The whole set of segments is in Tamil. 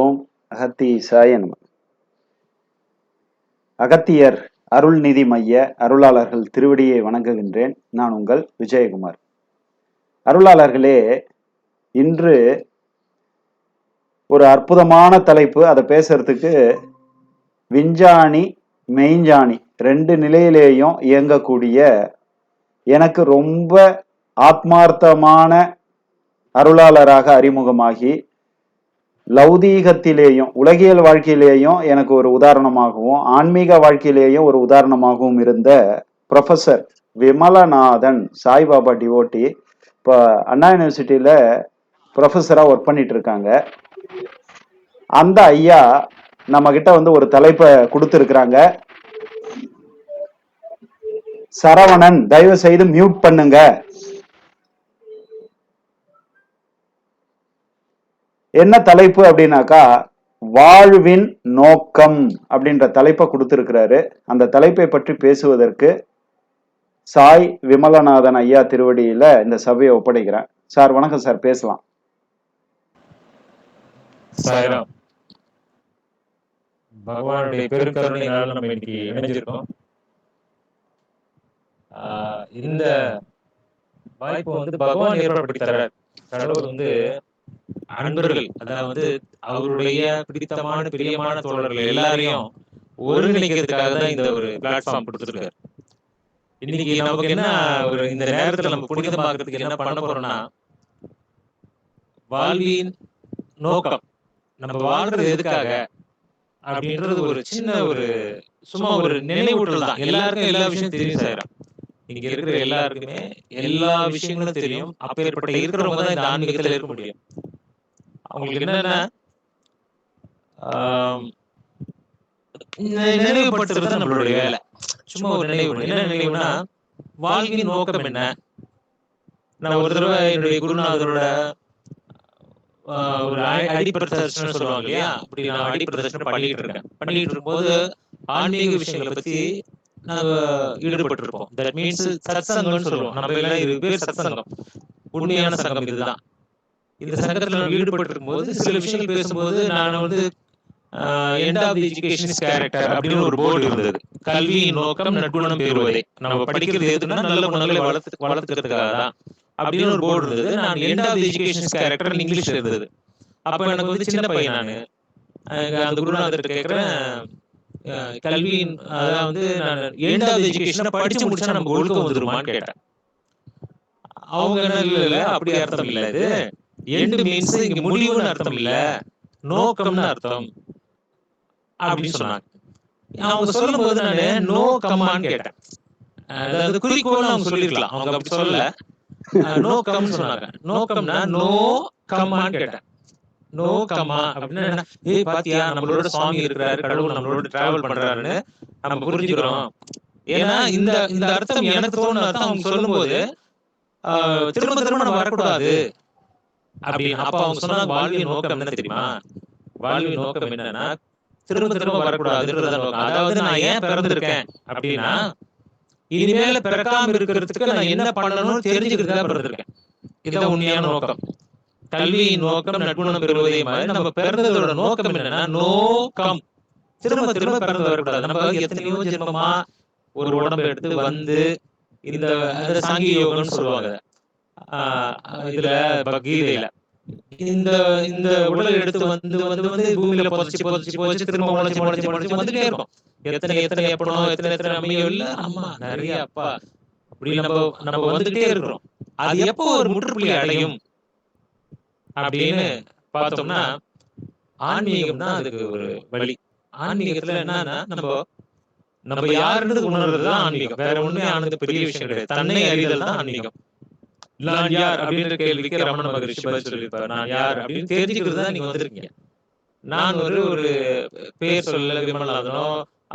ஓம் அகத்தீசாய நம. அகத்தியர் அருள்நிதி மைய அருளாளர்கள் திருவடியை வணங்குகின்றேன். நான் உங்கள் விஜயகுமார். அருளாளர்களே இன்று ஒரு அற்புதமான தலைப்பு. அதை பேசுறதுக்கு விஞ்ஞானி மெய்ஞ்சாணி ரெண்டு நிலையிலேயும் இயங்கக்கூடிய எனக்கு ரொம்ப ஆத்மார்த்தமான அருளாளராக அறிமுகமாகி லௌதீகத்திலேயும் உலகியல் வாழ்க்கையிலேயும் எனக்கு ஒரு உதாரணமாகவும் ஆன்மீக வாழ்க்கையிலேயும் ஒரு உதாரணமாகவும் இருந்த ப்ரொஃபசர் விமலநாதன் சாய்பாபா டிவோட்டி இப்போ அண்ணா யூனிவர்சிட்டியில் ப்ரொஃபஸராக ஒர்க் பண்ணிட்டு இருக்காங்க. அந்த ஐயா நம்ம கிட்ட வந்து ஒரு தலைப்பை கொடுத்துருக்குறாங்க. சரவணன் தயவு செய்து மியூட் பண்ணுங்க. என்ன தலைப்பு அப்படின்னாக்கா வாழ்வின் நோக்கம் அப்படின்ற தலைப்பை கொடுத்துருக்கிறாரு. அந்த தலைப்பை பற்றி பேசுவதற்கு சாய் விமலநாதன் ஐயா திருவடியில இந்த சபையை ஒப்படைக்கிறேன் சார் வணக்கம் சார் பேசலாம். சாய்ராம். பகவானுடைய பெருக்கருணையினால நம்ம இன்னைக்கு இணைஞ்சிருக்கோம். இந்த வாய்ப்பு வந்து பகவான் ஏற்படுத்தி தர கடவுள் வந்து அன்பர்கள் அதாவது அவருடைய பிடித்தமான பிரியமான தோழர்கள் எல்லாரையும் ஒருங்கிணைக்கிறதுக்காக தான் இந்த ஒரு பிளாட்ஃபார்ம் கொடுத்துருக்காரு. இன்னைக்கு நமக்கு என்ன ஒரு இந்த நேரத்துல நம்ம புனிதமாக்குறதுக்கு என்ன பண்ண போறோம்னா வாழ்வின் நோக்கம். நம்ம வாழ்றது எதுக்காக? அப்படின்றது ஒரு சின்ன ஒரு சும்மா ஒரு நினைவூட்டல் தான். எல்லாருக்கும் எல்லா விஷயம் தெரியும் சார். இங்க இருக்கிற எல்லாருக்குமே எல்லா விஷயங்களும் தெரியும். அப்பேற்பட்ட இருக்கிறவங்க தான் இந்த ஆன்மீகத்துல இருக்க முடியும். அவங்களுக்கு என்னன்னா நினைவுபடுத்துறது நம்மளுடைய வேலை. சும்மா ஒரு நினைவு என்ன நினைவுனா வாழ்வின் நோக்கம் என்ன? நான் ஒரு தடவை என்னுடைய குருநாதரோட ஒரு அடி- அடிப்பிரதர்ஷனம் சொல்லுவாங்க இல்லையா? அப்படி நான் அடிப்பிரதர்ஷனம் பண்ணிட்டு இருக்கேன். பண்ணிட்டு இருக்கும்போது ஆன்மீக விஷயங்களை பத்தி நாங்க ஈடுபட்டு இருப்போம் தட் மீன்ஸ் சத்சங்கம்னு சொல்லுவோம். நம்ம எல்லாம் இது பேர் சத்சங்கம் உண்மையான சங்கம் இதுதான். இந்த சங்கத்துல நம்ம ஈடுபட்டு இருக்கும்போது சில விஷயங்கள் பேசும்போது நான் வந்து end of the education character அப்படின்னு ஒரு போர்டு இருந்தது. கல்வியின் நோக்கம் நட்புணம் பெறுவதே. நம்ம படிக்கிறது எதுன்னா நல்ல குணங்களை வளர்த்து வளர்த்துக்கிறதுக்காக தான். அப்படின்னு ஒரு போர்டு இருந்தது. நான் end of the education character English இருந்தது. அப்ப எனக்கு வந்து சின்ன பையன் நான். அந்த குருநாதர் கேட்கிறேன் கல்வியின் அதாவது நான் எண்ட் ஆஃப் எஜுகேஷனை படிச்சு முடிச்சா நமக்கு ஒழுக்கம் வந்துருமான்னு கேட்டேன். அவங்க என்ன இல்ல இல்ல அப்படி அர்த்தம் இல்ல இது. எண்டு மீன்ஸ் இங்க முடிவுன்னு அர்த்தம் இல்ல நோக்கம்னு அர்த்தம். அப்படின்னு சொன்னாங்க. அவங்க சொல்லும்போது நானு நோ கம்மான்னு கேட்டேன். அதாவது குறிக்கோள் அவங்க சொல்லிருக்கலாம் அவங்க அப்படி சொல்லல. நோ கம்னு சொன்னாங்க. நோக்கம்னா நோ கம்மான்னு கேட்டேன். நோ கம்மா அப்படின்னா? ஏய் பாத்தியா நம்மளோட சுவாமி இருக்கிறாரு கடவுள் நம்மளோட டிராவல் பண்றாருன்னு நம்ம புரிஞ்சுக்கிறோம். ஏன்னா இந்த இந்த அர்த்தம் எனக்கு தோணுன அர்த்தம் அவங்க சொல்லும்போது ஆஹ், திரும்ப திரும்ப நம்ம வரக்கூடாது. அப்படின்னு அப்ப அவங்க சொன்னாங்க வாழ்வின் நோக்கம் என்ன தெரியுமா? வாழ்வின் நோக்கம் என்னன்னா திரும்ப திரும்ப வரக்கூடாதுன்றத நோக்கம். அதாவது நான் ஏன் பிறந்திருக்கேன் அப்படின்னா இனிமேல பிறக்காம இருக்கிறதுக்கு நான் என்ன பண்ணணும்னு தெரிஞ்சுக்கிறதுக்காக பிறந்திருக்கேன். இதுதான் உண்மையான நோக்கம். கல்வியின் நோக்கம் நற்குணம் பெறுவதே மாதிரி நம்ம பிறந்ததோட நோக்கம் என்னன்னா நோக்கம். திரும்ப திரும்ப பிறந்து வரக்கூடாது. நம்ம எத்தனையோ ஜென்மமா ஒரு உடம்பை எடுத்து வந்து இந்த அது சாங்கிய யோகம்னு சொல்லுவாங்க. இதுல பகீதையில இந்த இந்த உடலை எடுத்து வந்து வந்து வந்து பூமியில புதைச்சு புதைச்சு புதைச்சு திரும்ப முளைச்சு முளைச்சு முளைச்சு வந்துட்டே இருக்கும். எத்தனை எத்தனை எப்பனோ எத்தனை எத்தனை அம்மையோ இல்ல. அம்மா நிறைய அப்பா. அப்படி நம்ம நம்ம வந்துகிட்டே இருக்கிறோம். அது எப்போ ஒரு முற்றுப்புள்ளி அடையும்? அப்படின்னு பார்த்தோம்னா ஆன்மீகம்னா அதுக்கு ஒரு வழி. ஆன்மீகத்துல என்னன்னா நம்ம நம்ம யாருன்றது உணர்றது தான் ஆன்மீகம். வேற ஒண்ணுமே ஆனது பெரிய விஷயம் கிடையாது. தன்னை அறிதல் தான் ஆன்மீகம். நான் யார் அப்படின்ற கேள்விக்கு ரமண மகரிஷி பதில் சொல்லியிருப்பார். நான் யார் அப்படின்னு தெரிஞ்சுக்கிறது தான் நீங்க வந்திருக்கீங்க. நான் ஒரு ஒரு பேர் சொல்லல விமல்நாதனோ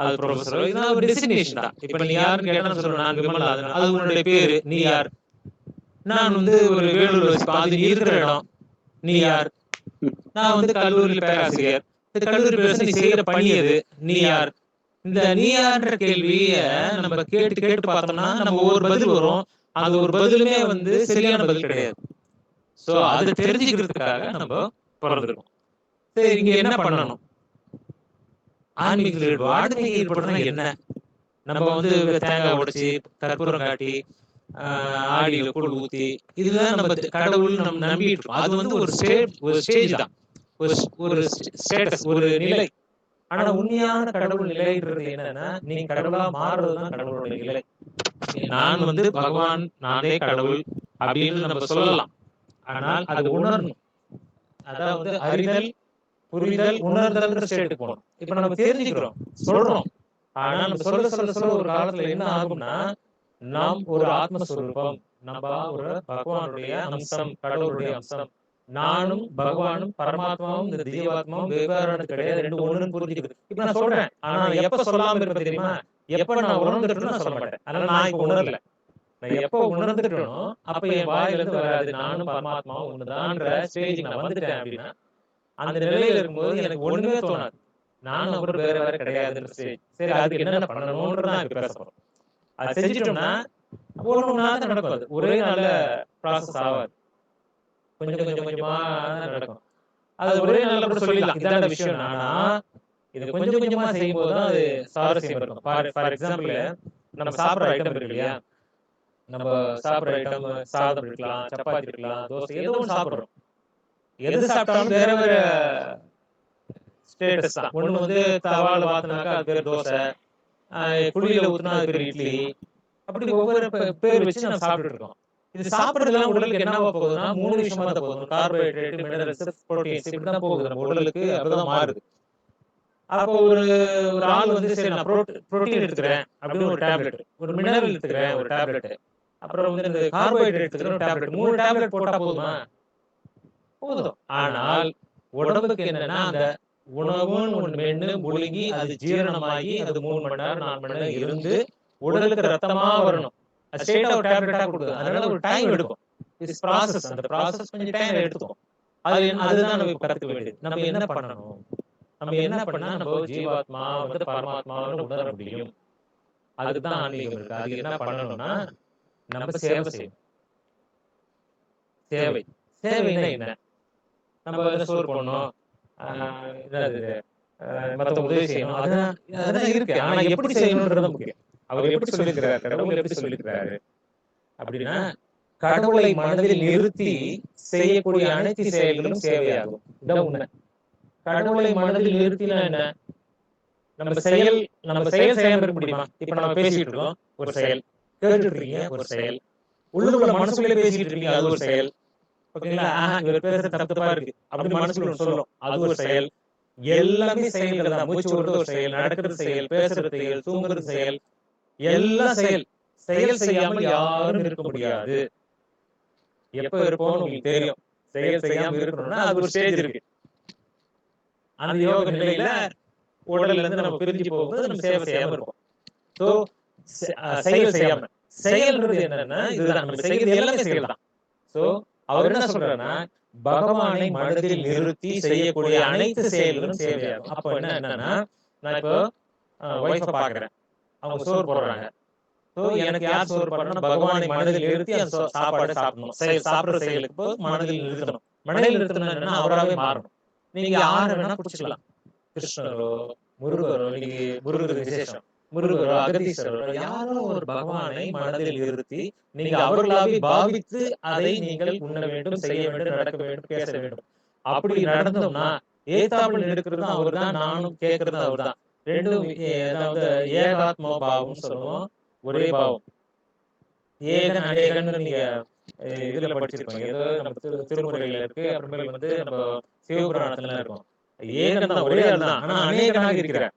அது ப்ரொஃபஸரோ இதெல்லாம் ஒரு டெசினேஷன் தான். இப்ப நீ யாருன்னு கேட்டா நான் நான் விமல்நாதன் அது உன்னுடைய பேரு நீ யார்? நான் வந்து ஒரு வேலூர் வச்சு அது நீ இருக்கிற இடம். நீ யார்? நான் வந்து கல்லூரியில் பேராசிரியர். இந்த கல்லூரி பேச நீ செய்யற பணி எது? நீ யார்? இந்த நீ யார்ன்ற கேள்விய நம்ம கேட்டு கேட்டு பார்த்தோம்னா நம்ம ஒவ்வொரு பதில் வரும். அது ஒரு பதிலுமே வந்து சரியான பதில் கிடையாது. சோ அதை தெரிஞ்சுக்கிறதுக்காக நம்ம பிறந்திருக்கோம் சரி இங்க என்ன பண்ணணும்? ஆன்மீகத்தில் ஈடுபடும் ஈடுபடுறதுனா என்ன? நம்ம வந்து தேங்காய் உடைச்சு கற்பூரம் காட்டி ஆஹ் ஆடியில கூழ் ஊத்தி இதுதான் நம்ம கடவுள் நம்ம நம்பிட்டு இருக்கோம். அது வந்து ஒரு ஸ்டேட் ஒரு ஸ்டேஜ் தான். ஒரு ஒரு ஸ்டேட்டஸ் ஒரு நிலை. ஆனா உண்மையான கடவுள் நிலைன்றது என்னன்னா நீ கடவுளா மாறுறதுதான் கடவுளோட நிலை. நான் வந்து பகவான் நானே கடவுள் அப்படின்னு நம்ம சொல்லலாம். ஆனால் அது உணரணும். அதாவது அறிதல் புரிதல் உணர்தல் ஸ்டேட்டுக்கு போகணும். இப்ப நம்ம தெரிஞ்சுக்கிறோம் சொல்றோம். ஆனா நம்ம சொல்ல சொல்ல சொல்ல ஒரு காலத்துல என்ன ஆகும்னா நாம் ஒரு ஆத்மஸ்வரூபம் நம்ம ஒரு பகவானுடைய அம்சம் கடவுளுடைய அம்சம் நானும் பகவானும் பரமாத்மாவும் இந்த ஜீவாத்மாவும் வெவ்வேறானது கிடையாது ரெண்டு ஒண்ணுன்னு புரிஞ்சுக்குது. இப்ப நான் சொல்றேன். ஆனா எப்ப சொல்லாம இருப்பேன் தெரியுமா? எப்ப நான் உணர்ந்துட்டு நான் சொல்ல மாட்டேன். அதனால நான் இப்ப உணரல. நான் எப்ப உணர்ந்துட்டேனோ அப்ப என் வாயில இருந்து வராது நானும் பரமாத்மாவும் ஒண்ணுதான்ற ஸ்டேஜ் நான் வந்துட்டேன் அப்படின்னா அந்த நிலையில இருக்கும்போது எனக்கு ஒண்ணுமே தோணாது. நானும் அப்புறம் வேற வேற கிடையாதுன்ற ஸ்டேஜ் சரி அதுக்கு என்னென்ன பண்ணணும்ன்றதான் இப்ப பேச போறோம். அது செஞ்சிட்டோம்னா ஒண்ணு ஒண்ணா நடக்கும் ஒரே நல்ல ப்ராசஸ் ஆகாது. கொஞ்சம் கொஞ்சம் கொஞ்சமா நடக்கும். அது ஒரே நாள்ல கூட சொல்லிடலாம். இதான விஷயம் ஆனா இது கொஞ்சம் கொஞ்சமா செய்யும் போது தான் அது சுவாரஸ்யம் இருக்கும். ஃபார் எக்ஸாம்பிள் நம்ம சாப்பிடுற ஐட்டம் இருக்கு இல்லையா? நம்ம சாப்பிடுற ஐட்டம் சாதம் இருக்கலாம் சப்பாத்தி இருக்கலாம் தோசை ஏதோ ஒன்று சாப்பிடுறோம். எது சாப்பிட்டாலும் வேற வேற ஸ்டேட்டஸ் தான். ஒண்ணு வந்து தவால வாத்தினாக்கா அது பேர் தோசை. குழியில ஊத்துனா அது பேர் இட்லி. அப்படி ஒவ்வொரு பேர் வச்சு நம்ம சாப்பிட்டுட்டு இருக்கோம். இது சாப்பிடுறதுலாம் உடலுக்கு என்னவா போகுதுன்னா மூணு விஷயமா தான் போகுது. கார்போஹைட்ரேட் மினரல்ஸ் ப்ரோட்டீன்ஸ் இப்படிதான் போகுது. நம்ம உடலுக்கு அதுதான் மாறுது. அப்போ ஒரு ஒரு ஆள் வந்து சரி நான் ப்ரோட்டீன் எடுத்துக்கிறேன் அப்படின்னு ஒரு டேப்லெட் ஒரு மினரல் எடுத்துக்கிறேன் ஒரு டேப்லெட் அப்புறம் வந்து இந்த கார்போஹைட்ரேட் எடுத்துக்கிறேன் ஒரு டேப்லெட் மூணு டேப்லெட் போட்டா போதுமா? போதும். ஆனால் உடம்புக்கு என்னன்னா அந்த உணவுன்னு ஒண்ணு மென்று முழுங்கி அது ஜீரணமாகி அது மூணு மணி நேரம் நாலு மணி நேரம் இருந்து உடலுக்கு ரத்தமா வரணும். ஸ்டேட்டா ஒரு டேப்லெட்டா கொடுக்குது அதனால ஒரு டைம் எடுக்கும். இட்ஸ் ப்ராசஸ் அந்த ப்ராசஸ் கொஞ்சம் டைம் எடுத்துக்கும் அது அதுதான் நம்ம கத்துக்க வேண்டியது. நம்ம என்ன பண்ணணும்? நம்ம என்ன பண்ணா நம்ம ஜீவாத்மா வந்து பரமாத்மாவோட உணர முடியும். அதுக்கு தான் ஆன்மீகம் இருக்கு. அது என்ன பண்ணணும்னா நம்ம சேவை செய்யணும். சேவை. சேவைன்னா என்ன? நம்ம சோறு போடணும். ஆஹ் என்னது மத்தவங்க உதவி செய்யணும். அதான் அதெல்லாம் இருக்கு. ஆனா எப்படி செய்யணும்ன்றது முக்கியம். அவர் எப்படி சொல்லியிருக்கிறார்? கடவுள் எப்படி சொல்லியிருக்கிறாரு? அப்படின்னா கடவுளை மனதில் நிறுத்தி செய்யக்கூடிய அனைத்து செயல்களும் சேவையாகும். இதான் உண்மை. கடவுளை மனதில் நிறுத்தினா என்ன? நம்ம செயல் நம்ம செயல் செய்யாம இருக்க முடியுமா? இப்ப நம்ம பேசிட்டு இருக்கோம். ஒரு செயல். கேட்டுட்டு இருக்கீங்க ஒரு செயல். உள்ளுக்குள்ள மனசுக்குள்ளே பேசிட்டு இருக்கீங்க. அது ஒரு செயல். ஓகேங்களா? இவர் பேசுறது தப்பு தப்பா இருக்கு. அப்படி மனசுக்குள்ள சொல்லும் அது ஒரு செயல். எல்லாமே செயல்கள் தான். மூச்சு விடுறது ஒரு செயல் நடக்கிறது செயல் பேசுறது செயல் தூங்குறது செயல். எல்லாம் செயல் செயல் செய்யாமல் யாரும் இருக்க முடியாது. எப்ப இருப்போம்னு உங்களுக்கு தெரியும். செயல் செய்யாம இருக்கணும்னா அது ஒரு ஸ்டேஜ் இருக்கு. அந்த யோக நிலையில உடல்ல இருந்து நம்ம பிரிஞ்சு போகும்போது நம்ம சேவை செய்யாம இருப்போம். சோ செயல் செய்யாம. செயல்ன்றது என்னன்னா இதுதான். நம்ம செய்யறது எல்லாமே செயல் தான் சோ அவர் என்ன சொல்றாருன்னா பகவானை மனதில் நிறுத்தி செய்யக்கூடிய அனைத்து செயல்களும் சேவையாகும். அப்ப என்ன என்னன்னா நான் இப்போ ஒய்ஃபை பாக்குறேன் அவங்க சோறு போடுறாங்க. சோ எனக்கு யார் சோறு போடுறா பகவானை மனதில் நிறுத்தி அந்த சாப்பாடு சாப்பிடணும். செயல் சாப்பிடுற செயலுக்கு போது மனதில் நிறுத்தணும். மனதில் நிறுத்தணும் என்னன்னா அவராகவே மாறணும். நீங்க யாரை வேணா பிடிச்சிக்கலாம். கிருஷ்ணரோ முருகரோ இன்னைக்கு முருகர் விசேஷம். முருகரோ அகதீஸ்வரரோ யாரோ ஒரு பகவானை மனதில் நிறுத்தி நீங்க அவர்களாவே பாவித்து அதை நீங்கள் உண்ண வேண்டும் செய்ய வேண்டும் நடக்க வேண்டும் பேச வேண்டும். அப்படி நடந்தோம்னா ஏத்தாப்புல இருக்கிறது அவர்தான் நானும் கேட்கறது அவர்தான் ரெண்டும் அதாவது ஏகாத்ம பாவம் சொல்லுவோம். ஒரே பாவம். ஏகன் அநேகன் நீங்க இதுல படிச்சிருப்பீங்க. ஏதோ நம்ம திரு- திருமுறையில இருக்கு. அப்புறமேல் வந்து நம்ம சிவபுராணத்துல இருக்கும். ஏகன் தான் ஒரே ஆள் தான். ஆனா அநேகனாக இருக்கிறார்.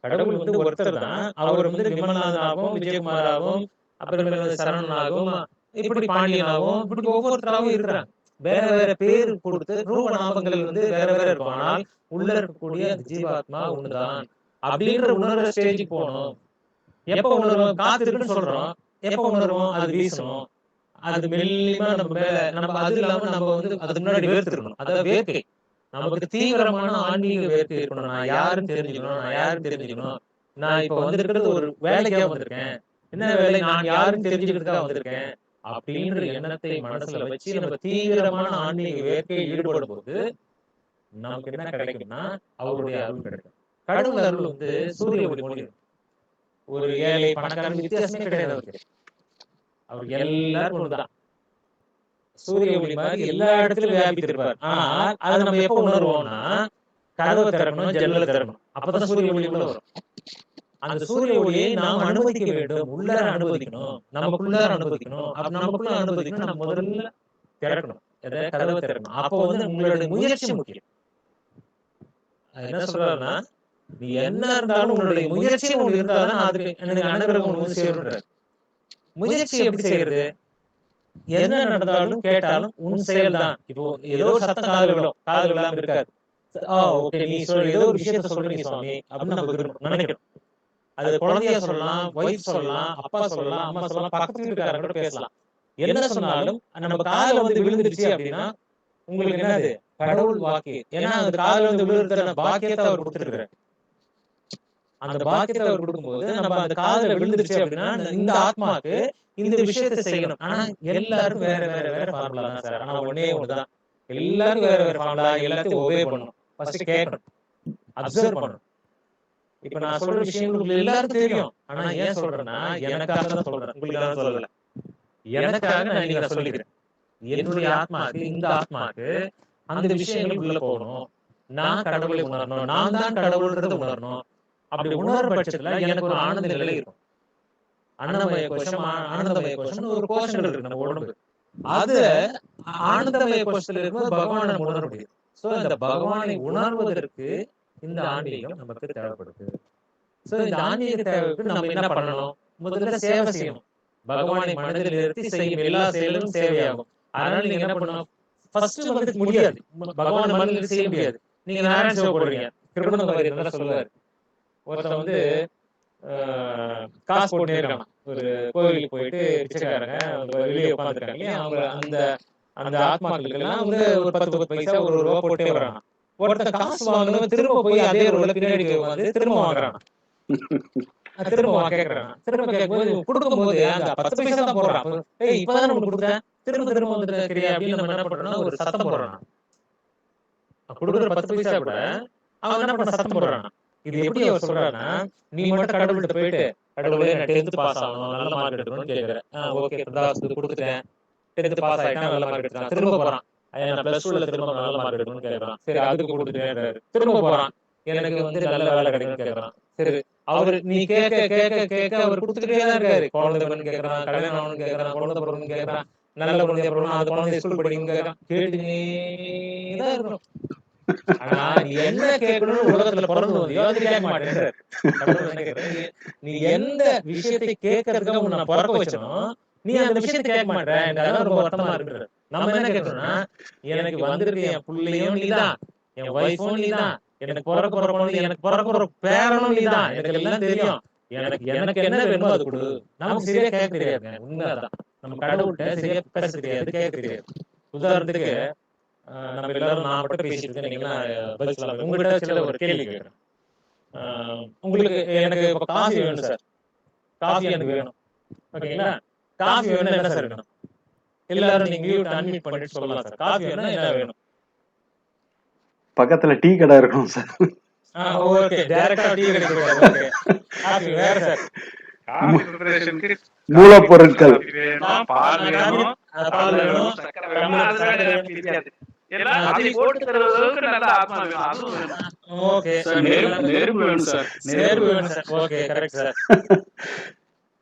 கடவுள் வந்து ஒருத்தர் தான். அவர் வந்து விமலநாதனாகவும் விஜயகுமாராகவும் அப்புறமேல் வந்து சரவணனாகவும் இப்படி பாண்டியனாகவும் இப்படி ஒவ்வொருத்தராகவும் இருக்கிறாங்க வேற வேற பேர் கொடுத்து ரூப நாமங்கள் வந்து வேற வேற இருக்கும் ஆனால் உள்ள இருக்கக்கூடிய ஜீவாத்மா ஒண்ணுதான் அப்படின்ற உணர்ற ஸ்டேஜுக்கு போகணும் எப்ப உணர்வோம்? காத்து இருக்குன்னு சொல்றோம். எப்ப உணர்வோம்? அது வீசணும் அது மெல்லிமா நம்ம மேல நம்ம அது இல்லாம நம்ம வந்து அதுக்கு முன்னாடி வேர்த்திருக்கணும். அதாவது வேர்க்கை. நமக்கு தீவிரமான ஆன்மீக வேர்க்கை இருக்கணும். நான் யாருன்னு தெரிஞ்சுக்கணும். நான் யாருன்னு தெரிஞ்சுக்கணும். நான் இப்ப வந்திருக்கிறது ஒரு வேலைக்காக வந்திருக்கேன். என்ன வேலை? நான் யாருன்னு தெரிஞ்சுக்கிறதுக்காக வந்திருக்கேன். அப்படின்ற எண்ணத்தை மனசுல வச்சு நம்ம தீவிரமான ஆன்மீக வேட்கையில் ஈடுபடும் போது நமக்கு என்ன கிடைக்கும்னா அவருடைய அருள் கிடைக்கும். கடவுள் அருள் வந்து சூரிய ஒளி மொழி ஒரு ஏழை பணக்காரன் வித்தியாசமே கிடையாது அவருக்கு. அவர் எல்லாரும் ஒண்ணுதான். சூரிய ஒளி மாதிரி எல்லா இடத்துலயும் வியாபித்திருப்பார். ஆனா அதை நம்ம எப்ப உணர்வோம்னா கதவை திறக்கணும் ஜன்னலை திறக்கணும். அப்பதான் சூரிய ஒளி உள்ள வரும். அந்த சூரிய ஒளியை நாம் அனுமதிக்க வேண்டும். உள்ளார அனுமதிக்கணும். நமக்குள்ளார அனுமதிக்கணும். அப்ப நமக்குள்ள அனுமதிக்கணும். நம்ம முதல்ல திறக்கணும். கதவை திறக்கணும். அப்போ வந்து உங்களுடைய முயற்சி முக்கியம். என்ன சொல்றாருன்னா நீ என்ன இருந்தாலும் உன்னுடைய முயற்சி ஒண்ணு இருந்தாதான் அதுக்கு எனக்கு அனுகிரகம் வந்து சேருன்றாரு முயற்சி எப்படி செய்யறது? என்ன நடந்தாலும் கேட்டாலும் உன் செயல் தான் இப்போ ஏதோ ஒரு சத்தம் காது விழும். காது விழாம இருக்காது. ஓகே நீ சொல்ற ஏதோ ஒரு விஷயத்த சொல்றீங்க சுவாமி. அப்படின்னு நம்ம நினைக்கிறோம் அது குழந்தைய சொல்லலாம் ஒய்ஃப் சொல்லலாம் அப்பா சொல்லலாம் அம்மா சொல்லலாம் பக்கத்து வீட்டுக்காரங்க கூட பேசலாம். என்ன சொன்னாலும் நம்ம காதுல வந்து விழுந்துருச்சு அப்படின்னா உங்களுக்கு என்னது? கடவுள் வாக்கு. ஏன்னா அந்த காதுல வந்து விழுந்துற பாக்கியத்தை அவர் கொடுத்துருக்காரு அந்த பாக்கியத்தை அவர் கொடுக்கும்போது நம்ம அந்த காதுல விழுந்துருச்சு அப்படின்னா இந்த ஆத்மாக்கு இந்த விஷயத்தை செய்யணும். ஆனா எல்லாரும் வேற வேற வேற ஃபார்முலா தான் சார். ஆனா ஒன்னே ஒண்ணுதான். எல்லாரும் வேற வேற ஃபார்முலா எல்லாத்தையும் ஒபே பண்ணணும். ஃபர்ஸ்ட் கேட்கணும். அப்சர்வ் பண்ணணும். இப்ப நான் சொல்ற விஷயங்கள் உங்களுக்கு எல்லாருக்கும் தெரியும். ஆனா ஏன் சொல்றேன்னா எனக்காக தான் சொல்றேன். உங்களுக்காக சொல்லல. எனக்காக நான் இன்னைக்கு சொல்லிக்கிறேன். என்னுடைய ஆத்மாக்கு இந்த ஆத்மாக்கு அந்த விஷயங்கள் உள்ள போகணும். நான் கடவுளை உணரணும். நான் தான் கடவுள்ன்றதை உணரணும். அப்படி உணர்ற பட்சத்துல எனக்கு ஒரு ஆனந்த நிலை இருக்கும். அன்னமய கோஷம் ஆனந்தமய கோஷம்னு ஒரு கோஷங்கள் இருக்கு நம்ம உடம்பு அது ஆனந்தமய கோஷத்துல இருக்கும்போது பகவானை உணர முடியும் சோ இந்த பகவானை உணர்வதற்கு இந்த ஆன்மீகம் நமக்கு தேவைப்படுது. சோ இந்த ஆன்மீக தேவைக்கு நம்ம என்ன பண்ணணும்? முதல்ல சேவை செய்யணும். பகவானை மனதில் நிறுத்தி செய்யும் எல்லா செயலும் சேவையாகும். அதனால நீங்க என்ன பண்ணணும்? ஃபர்ஸ்ட் வந்து முடியாது. பகவான் மனதில் செய்ய முடியாது. நீங்க நாராயண சேவை போடுறீங்க. திருவண்ணாமலை இருந்தா சொல்லுவாரு. ஒருத்தன் வந்து காசு இருக்கான். ஒரு கோவிலுக்கு போயிட்டு பிச்சைக்காரங்க வெளியே உட்காந்துருக்காங்க அவங்க அந்த அந்த ஆத்மாக்களுக்கு எல்லாம் வந்து ஒரு பத்து பத்து பைசா ஒரு ரூபா போட்டே வராங்க ஒருத்தன் காசு வாங்கினவன் திரும்ப போய் அதே ரோல பின்னாடி வந்து திரும்ப வாங்குறான். திரும்ப கேக்குறான். திரும்ப கேட்கும்போது கொடுக்கும்போது அந்த பத்து பைசா தான் போடுறான். ஏய் இப்பதான் நம்ம கொடுத்தேன். திரும்ப திரும்ப வந்துட்டு இருக்கிறியா அப்படின்னு நம்ம என்ன பண்றோம்னா ஒரு சத்தம் போடுறான். கொடுக்குற பத்து பைசா கூட அவன் என்ன பண்ண சத்தம் போடுறான். இது எப்படி அவர் சொல்றாருன்னா நீ மட்டும் கடவுள்கிட்ட போயிட்டு கடவுளே நான் டென்த் பாஸ் ஆகணும். நல்ல மார்க் எடுக்கணும்னு கேக்குறேன். ஓகே. பிரதாஸ் கொடுத்துட்டேன். டென்த் பாஸ் ஆயிட்டா நல்ல மார்க் எடுத்தான் திரும்ப போறான். நான் பிளஸ் டூல திரும்ப நல்ல மார்க் எடுக்கணும்னு கேக்குறான். சரி அதுக்கு கொடுத்துட்டேன் திரும்ப போறான். எனக்கு வந்து நல்ல வேலை கிடைக்கும்னு கேக்குறான். சரி அவரு நீ கேட்க கேட்க கேட்க அவர் கொடுத்துட்டே தான் இருக்காரு. குழந்தை பண்ணு கேக்குறான் கல்யாணம் ஆகணும்னு கேக்குறான் குழந்தை பிறகு கேக்குறான் நல்ல குழந்தைய பிறகு அது குழந்தை ஸ்கூல் படிக்கும் கேக்குறான். கேட்டுனே தான் இருக்கணும். ஆனா நீ என்ன கேட்கணும்னு உலகத்துல பிறந்து வந்தியோ அது கேட்க மாட்டேன் நீ- எந்த விஷயத்தை கேட்கறதுக்கு உன்னை பிறக்க நீ அந்த விஷயத்தை கேட்க மாட்டேன் ரொம்ப வருத்தமா இருக்கு நம்ம என்ன கேட்கறோம்னா எனக்கு வந்திருக்க என் பிள்ளையும் நீதான் என் ஒய்ஃபும் நீதான் எனக்கு பிறக்க போற குழந்தை எனக்கு பிறக்க போற பேரனும் நீதான் எனக்கு எல்லாம் தெரியும். எனக்கு எனக்கு என்ன வேணுமோ அது கொடு. நமக்கு சரியா கேட்க தெரியாதுங்க. உண்மைதான். நம்ம கடவுள்கிட்ட சரியா பேச தெரியாது கேட்க தெரியாது. உதாரணத்துக்கு நம்ம எல்லாரும் நான் மட்டும் பேசிட்டு இருக்கேன். நீங்க எல்லாம் பதில் சொல்லலாம் உங்ககிட்ட சில ஒரு கேள்வி கேட்கறேன். உங்களுக்கு எனக்கு காஃபி வேணும் சார். காஃபி எனக்கு வேணும். ஓகேங்களா? காஃபி வேணும் என்ன சார் வேணும்? எல்லாரும் நீங்க மியூட் அன்மியூட் பண்ணிட்டு சொல்லலாம் சார் காஃபி வேணும் என்ன வேணும். பக்கத்துல டீ கடை இருக்கணும் சார் ஓகே டைரக்டா டீ கிடைக்கும் ஓகே காஃபி வேற சார் மூலப்பொருட்கள்.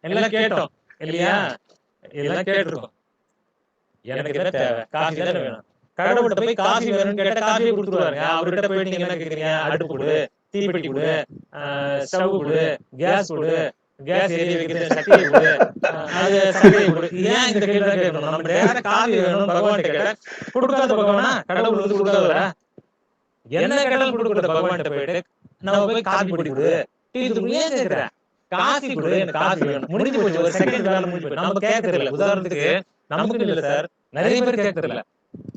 எல்லாம் கேட்டோம். இல்லையா? எல்லாம் கேட்டிருக்கோம். எனக்கு என்ன தேவை? காஃபி தானே வேணும்? கடவுள்கிட்ட போய் காஃபி வேணும்னு கேட்டா காஃபியை கொடுத்துருவாருங்க. அவர்கிட்ட போய் நீங்க என்ன கேக்குறீங்க? அடுப்பு கொடு தீப்பெட்டி கொடு ஸ்டவ் கொடு கேஸ் கொடு கேஸ் எரிய வைக்கிற சட்டியை கொடு. அது சட்டியை கொடு. ஏன் இந்த கேள்வி கேட்கணும்? நம்ம நேரா காஃபி வேணும் பகவான் கேட்டா கொடுக்காத பகவானா? கடவுள் வந்து கொடுக்காதவரா என்ன கடவுள் கொடுக்குறது பகவான்கிட்ட போயிட்டு நம்ம போய் காஃபி பொடி கொடு டீ கொடு. ஏன் கொடு எனக்கு காஃபி வேணும். முடிஞ்சு போச்சு. ஒரு செகண்ட் வேலை முடிஞ்சு போச்சு. நம்ம கேட்க தெரியல உதாரணத்துக்கு நமக்கு இல்ல சார். நிறைய பேர் கேட்க தெரியல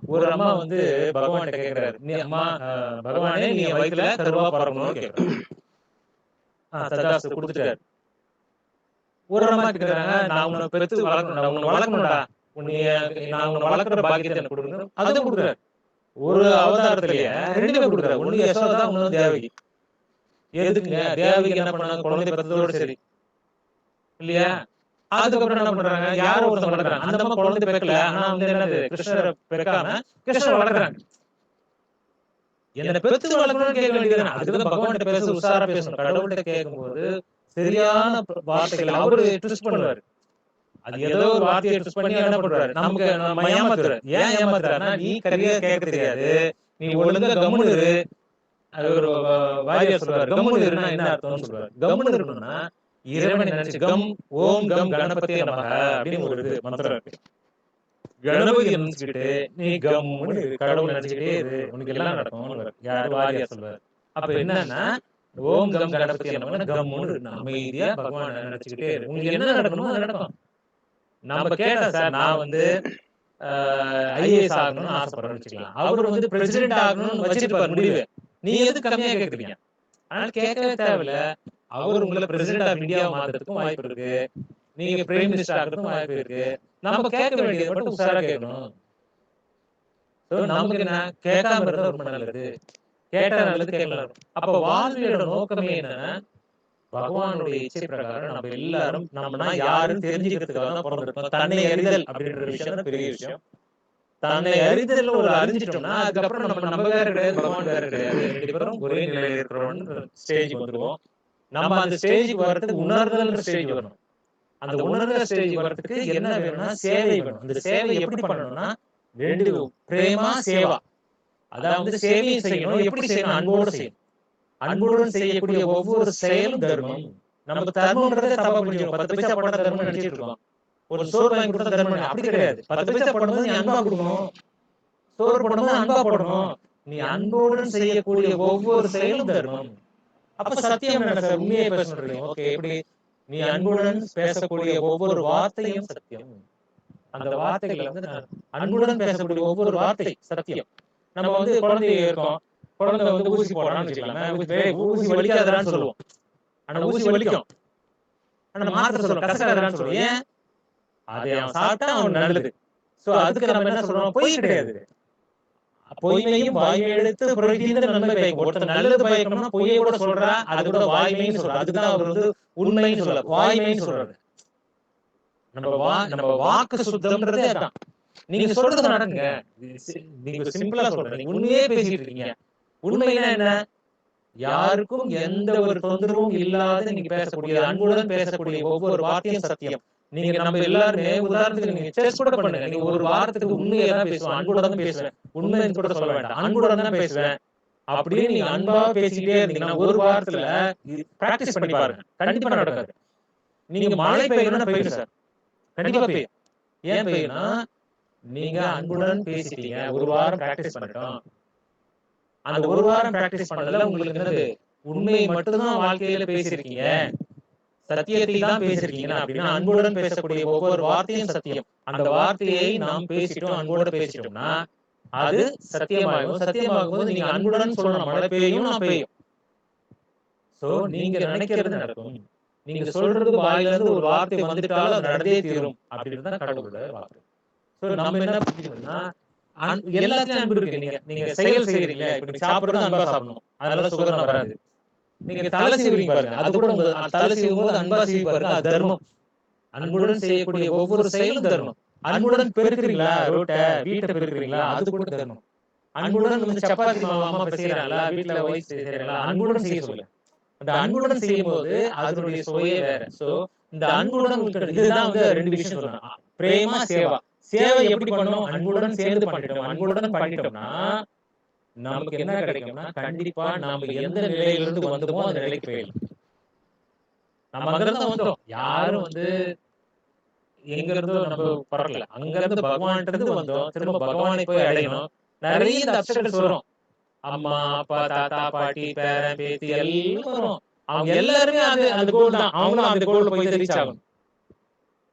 ஒரு அம்மா வந்து பகவான்கிட்ட கேக்குறாரு. நீ அம்மா பகவானே நீ வயித்துல கருவா ஆஹ் ததாஸ்து கொடுத்துட்டாரு. ஒரு அம்மா கேக்குறாங்க நான் உன்னை பெருத்து வளர்க்கணும் உன்னை வளர்க்கணும்டா. உன்னைய நான் உன்னை வளர்க்குற பாக்கியத்தை எனக்கு கொடுக்கணும். அதுவும் கொடுக்குறாரு. ஒரு அவதாரத்திலேயே ரெண்டுமே கொடுக்குறாரு. ஒண்ணு யசோதா ஒண்ணு தேவகி. எதுக்குங்க? தேவகி என்ன பண்ணாங்க? குழந்தை பிறந்ததோட சரி. இல்லையா? அதுக்கப்புறம் என்ன பண்றாங்க? யாரோ ஒருத்தன் வளர்க்குறாங்க. அந்த அம்மா குழந்தை பிறக்கல. ஆனா வந்து என்னது? கிருஷ்ணரை பிறக்காம கிருஷ்ணர் வளர்க்குறாங்க. என்ன பெத்து வளர்க்கணும்னு கேட்க வேண்டியது அதுக்குதான் பகவான் பேச உஷாரா பேசணும். கடவுள்கிட்ட கேட்கும்போது சரியான வார்த்தைகள் அவரு ட்விஸ்ட் பண்ணுவாரு. அது ஏதோ ஒரு வார்த்தையை ட்விஸ்ட் பண்ணி என்ன பண்றாரு? நமக்கு நம்ம ஏமாத்துறாரு. ஏன் ஏமாத்துறாருன்னா நீ கரியா கேட்க தெரியாது. நீ ஒழுங்கா கம்முனு அது ஒரு வ- சொல்றாரு கம்முனு என்ன அர்த்தம்னு சொல்றாரு கம்முனு இருக்கணும்னா இறைவனை நினைச்சு கம் ஓம் கம் கணபதி நமக அப்படின்னு ஒரு இது மந்திரம் இருக்கு. கணபதி நினைச்சுக்கிட்டு நீ கம் கடவுள் நினைச்சுக்கிட்டே இரு உனக்கு எல்லாம் நடக்கும் யாரு வாரியா சொல்றாரு அப்ப என்னன்னா ஓம் கம் கணபதி நமக கம்முன்னு அமைதியா பகவான் நினைச்சுக்கிட்டே இரு. உங்களுக்கு என்ன நடக்கணுமோ அது நடக்கும். நம்ம கேட்டா சார் நான் வந்து ஐஏஎஸ் ஆகணும்னு ஆசைப்படுறேன்னு வச்சுக்கலாம். அவர் வந்து பிரசிடென்ட் ஆகணும்னு வச்சிருப்பாரு முடிவு. நீ எது கம்மியா கேக்குறீங்க? ஆனால் கேட்கவே தேவையில்ல. அவர் உங்களை பிரசிடென்ட் ஆஃப் இந்தியாவை மாத்துறதுக்கும் வாய்ப்பு இருக்கு. நீங்க பிரைம் மினிஸ்டர் ஆகிறதுக்கும் வாய்ப்பு இருக்கு. நம்ம கேட்க வேண்டியது மட்டும் உஷாரா கேட்கணும். நமக்கு என்ன? கேட்காம இருந்தா ரொம்ப நல்லது. கேட்டா நல்லது கேட்கலாம் அப்ப வாழ்வியோட நோக்கமே என்னன்னா பகவானுடைய இச்சை பிரகாரம் நம்ம எல்லாரும் நம்மனா யாரும் தெரிஞ்சுக்கிறதுக்காக தான் பிறந்திருக்கோம். தன்னை அறிதல் அப்படின்ற விஷயம் தான் பெரிய விஷயம். தன்னை அறிதல் ஒரு அறிஞ்சிட்டோம்னா அதுக்கப்புறம் நம்ம நம்ம வேற கிடையாது பகவான் வேற கிடையாது. ரெண்டு பேரும் ஒரே நிலையில இருக்கிறோம் ஸ்டேஜுக்கு வந்துருவோம். நம்ம அந்த ஸ்டேஜுக்கு வர்றதுக்கு உணர்தல் ஸ்டேஜ் வரணும். அந்த உணர்தல் ஸ்டேஜ் வர்றதுக்கு என்ன வேணும்னா சேவை வேணும். அந்த சேவை எப்படி பண்ணணும்னா ரெண்டு பிரேமா சேவா. அதாவது சேவையும் செய்யணும் எப்படி செய்யணும்? அன்போடு செய்யணும். அன்புடன் செய்யக்கூடிய ஒவ்வொரு செயலும் தர்மம். நம்ம தர்மம்ன்றதே தப்பா புரிஞ்சுக்கணும். பத்து பைசா போட்டா தர்மம் நினைச்சிட்டு இருக்கோம் ஒரு சோறு வாங்கி கொடுத்தா தர்மம் அப்படி கிடையாது. பத்து பைசா போடும்போது நீ அன்பா கொடுக்கணும். சோறு போடும்போது அன்பா போடணும் நீ அன்புடன் செய்யக்கூடிய ஒவ்வொரு செயலும் தர்மம். அப்ப சத்தியம் என்ன சார்? உண்மையை பேச சொல்றீங்க. ஓகே எப்படி நீ அன்புடன் பேசக்கூடிய ஒவ்வொரு வார்த்தையும் சத்தியம். அந்த வார்த்தைகள் வந்து அன்புடன் பேசக்கூடிய ஒவ்வொரு வார்த்தை சத்தியம். நம்ம வந்து குழந்தை இருக்கோம். குழந்தை வந்து ஊசி போடுறான்னு வச்சுக்கலாம் ஊசி வே- ஊசி வலிக்காதடான்னு சொல்லுவோம். ஆனா ஊசி வலிக்கும். ஆனா மாத்திரை சொல்லுவோம். கசக்காதடான்னு சொல்லுவோம். ஏன்? அது அவன் சாப்பிட்டா அவன் நல்லது. சோ அதுக்கு நம்ம என்ன சொல்றோம்? பொய் கிடையாது. பொய்மையும் வாய் எடுத்து புரட்டிந்த நன்மை பயக்கும் ஒருத்தர் நல்லது பயக்கணும்னா பொய்யை கூட சொல்றா அது கூட வாய்மைன்னு சொல்ற. அதுதான் அவர் வந்து உண்மைன்னு சொல்ல வாய்மைன்னு சொல்றாரு. நம்ம வா நம்ம வாக்கு சுத்தம்ன்றதே அதான். நீங்க சொல்றது நடக்குங்க நீங்க சிம்பிளா சொல்றீங்க உண்மையே பேசிட்டு இருக்கீங்க. உண்மைனா என்ன? யாருக்கும் எந்த ஒரு தொந்தரவும் இல்லாத நீங்க பேசக்கூடிய அன்புடன் பேசக்கூடிய ஒவ்வொரு வார்த்தையும் சத்தியம். நீங்க நம்ம எல்லாருமே உதாரணத்துக்கு நீங்க செஸ் கூட பண்ணுங்க. நீங்க ஒரு வாரத்துக்கு உண்மையை தான் பேசுவேன். அன்புடன் தான் பேசுவேன். உண்மை கூட சொல்ல வேண்டாம். அன்புடன் தான் பேசுவேன். அப்படியே நீங்க அன்பா பேசிக்கிட்டே இருந்தீங்கன்னா ஒரு வாரத்துல பிராக்டிஸ் பண்ணி பாருங்க. கண்டிப்பா நடக்காது. நீங்க மழை பெய்யணும்னா பெய்யும் சார். கண்டிப்பா பெய்யும். ஏன் பெய்யும்னா நீங்க அன்புடன் பேசிட்டீங்க. ஒரு வாரம் பிராக்டிஸ் பண்ணிட்டோம். அந்த ஒரு வாரம் பிராக்டிஸ் பண்ணதுல உங்களுக்கு என்னது? உண்மையை மட்டும்தான் வாழ்க்கையில பேசியிருக்கீங்க. சத்தியத்தை தான் பேசிருக்கீங்க அப்படின்னா அன்புடன் பேசக்கூடிய ஒவ்வொரு வார்த்தையும் சத்தியம். அந்த வார்த்தையை நாம் பேசிட்டோம் அன்போட பேசிட்டோம்னா அது சத்தியமாகும். சத்தியமாகும் போது நீங்க அன்புடன் சொல்லணும். மழை பெய்யும் நான் பெய்யும். சோ நீங்க நினைக்கிறது நடக்கும். நீங்க சொல்றது வாயில இருந்து ஒரு வார்த்தை வந்துட்டாலும் அது நடந்தே தீரும். அப்படின்னு தான் கடவுளோட வார்த்தை. சோ நம்ம என்ன புரிஞ்சுக்கணும்னா எல்லாத்தையும் அன்பு இருக்கு. நீங்க நீங்க செயல் செய்யறீங்க இப்ப சாப்பிடுறது அன்பா சாப்பிடணும். அதனால சுகரம் வராது. நீங்க தலை சீவுறீங்க பாருங்க. அது கூட தலை சீவும் போது அன்பா சீவி பாருங்க. அது தர்மம். அன்புடன் செய்யக்கூடிய ஒவ்வொரு செயலும் தர்மம். அன்புடன் பெருக்குறீங்களா? ரோட்டை வீட்டை பெருக்குறீங்களா? அது கூட தர்மம். அன்புடன் வந்து சப்பாத்தி மாவு அம்மா செய்யறாங்களா வீட்டுல ஒய்ஃப் செய்யறாங்களா அன்புடன் செய்ய சொல்லு அந்த அன்புடன் செய்யும் போது அதனுடைய சுவையே வேற. சோ இந்த அன்புடன் இதுதான் வந்து ரெண்டு விஷயம் சொல்லணும் பிரேமா சேவா. சேவை. எப்படி பண்ணணும் அன்புடன் சேர்ந்து பண்ணிட்டோம். அன்புடன் பண்ணிட்டோம்னா நமக்கு என்ன கிடைக்கும்னா கண்டிப்பா நாம எந்த நிலையிலிருந்து வந்தோமோ அந்த நிலைக்கு போயிடலாம். நம்ம அங்கிருந்து வந்தோம் யாரும் வந்து எங்க இருந்தோ நம்ம பறக்கல அங்க இருந்து பகவான்கிட்ட இருந்து வந்தோம். திரும்ப பகவானை போய் அடையணும். நிறைய இந்த அப்செட்ஸ் வரும். அம்மா அப்பா தாத்தா பாட்டி பேரன் பேத்தி எல்லாம் வரும். அவங்க எல்லாருமே அது அந்த கோல் தான். அவங்களும் அந்த கோல் போய் ரீச் ஆகணும்.